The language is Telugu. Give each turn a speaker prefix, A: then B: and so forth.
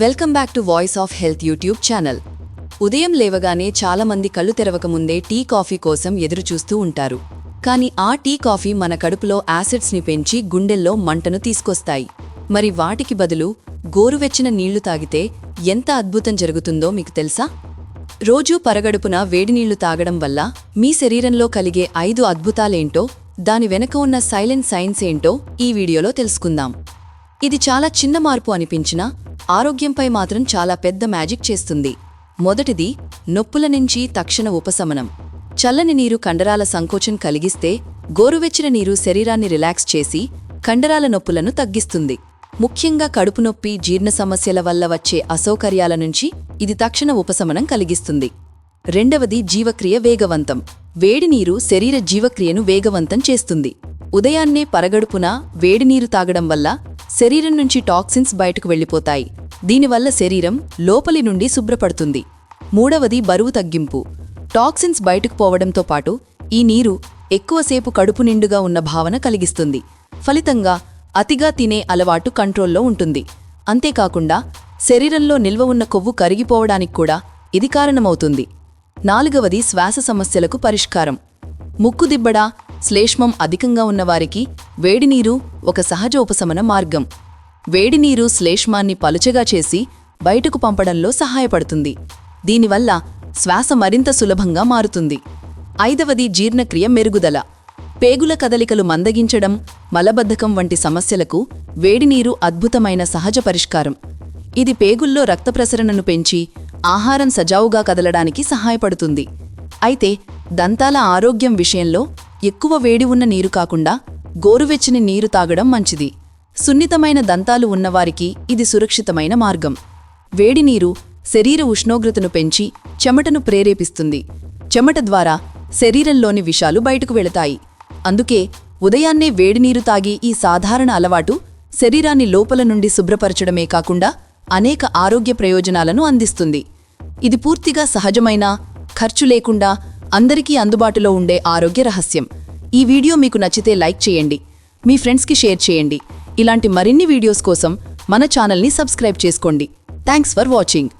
A: Welcome back to voice of health YouTube channel. ఉదయం లేవగానే చాలామంది కళ్ళు తెరవకముందే టీ కాఫీ కోసం ఎదురుచూస్తూ ఉంటారు. కానీ ఆ టీ కాఫీ మన కడుపులో యాసిడ్స్ని పెంచి గుండెల్లో మంటను తీసుకొస్తాయి. మరి వాటికి బదులు గోరువెచ్చిన నీళ్ళు తాగితే ఎంత అద్భుతం జరుగుతుందో మీకు తెలుసా? రోజూ పరగడుపున వేడినీళ్ళు తాగడం వల్ల మీ శరీరంలో కలిగే ఐదు అద్భుతాలేంటో దాని వెనక ఉన్న సైలెంట్ సైన్స్ ఏంటో ఈ వీడియోలో తెలుసుకుందాం. ఇది చాలా చిన్న మార్పు అనిపించినా ఆరోగ్యంపై మాత్రం చాలా పెద్ద మ్యాజిక్ చేస్తుంది. మొదటిది నొప్పుల నుంచి తక్షణ ఉపశమనం. చల్లని నీరు కండరాల సంకోచం కలిగిస్తే గోరువెచ్చిన నీరు శరీరాన్ని రిలాక్స్ చేసి కండరాల నొప్పులను తగ్గిస్తుంది. ముఖ్యంగా కడుపు నొప్పి జీర్ణ సమస్యల వల్ల వచ్చే అసౌకర్యాల నుంచి ఇది తక్షణ ఉపశమనం కలిగిస్తుంది. రెండవది జీవక్రియ వేగవంతం. వేడి నీరు శరీర జీవక్రియను వేగవంతం చేస్తుంది. ఉదయాన్నే పరగడుపున వేడి నీరు తాగడం వల్ల శరీరం నుంచి టాక్సిన్స్ బయటకు వెళ్ళిపోతాయి. దీనివల్ల శరీరం లోపలి నుండి శుభ్రపడుతుంది. మూడవది బరువు తగ్గింపు. టాక్సిన్స్ బయటకు పోవడంతో పాటు ఈ నీరు ఎక్కువసేపు కడుపు నిండుగా ఉన్న భావన కలిగిస్తుంది. ఫలితంగా అతిగా తినే అలవాటు కంట్రోల్లో ఉంటుంది. అంతేకాకుండా శరీరంలో నిల్వ ఉన్న కొవ్వు కరిగిపోవడానికి కూడా ఇది కారణమవుతుంది. నాలుగవది శ్వాస సమస్యలకు పరిష్కారం. ముక్కు దిబ్బడ శ్లేష్మం అధికంగా ఉన్నవారికి వేడినీరు ఒక సహజ ఉపశమన మార్గం. వేడినీరు శ్లేష్మాన్ని పలుచగా చేసి బయటకు పంపడంలో సహాయపడుతుంది. దీనివల్ల శ్వాస మరింత సులభంగా మారుతుంది. ఐదవది జీర్ణక్రియ మెరుగుదల. పేగుల కదలికలు మందగించడం మలబద్ధకం వంటి సమస్యలకు వేడినీరు అద్భుతమైన సహజ పరిష్కారం. ఇది పేగుల్లో రక్త ప్రసరణను పెంచి ఆహారం సజావుగా కదలడానికి సహాయపడుతుంది. అయితే దంతాల ఆరోగ్యం విషయంలో ఎక్కువ వేడి ఉన్న నీరు కాకుండా గోరువెచ్చని నీరు తాగడం మంచిది. సున్నితమైన దంతాలు ఉన్నవారికి ఇది సురక్షితమైన మార్గం. వేడి నీరు శరీర ఉష్ణోగ్రతను పెంచి చెమటను ప్రేరేపిస్తుంది. చెమట ద్వారా శరీరంలోని విషాలు బయటకు వెళతాయి. అందుకే ఉదయాన్నే వేడినీరు తాగి ఈ సాధారణ అలవాటు శరీరాన్ని లోపల నుండి శుభ్రపరచడమే కాకుండా అనేక ఆరోగ్య ప్రయోజనాలను అందిస్తుంది. ఇది పూర్తిగా సహజమైన ఖర్చు లేకుండా అందరికీ అందుబాటులో ఉండే ఆరోగ్య రహస్యం. ఈ వీడియో మీకు నచ్చితే లైక్ చేయండి. మీ ఫ్రెండ్స్కి షేర్ చేయండి. ఇలాంటి మరిన్ని వీడియోస్ కోసం మన ఛానల్ని సబ్స్క్రైబ్ చేసుకోండి. Thanks for watching.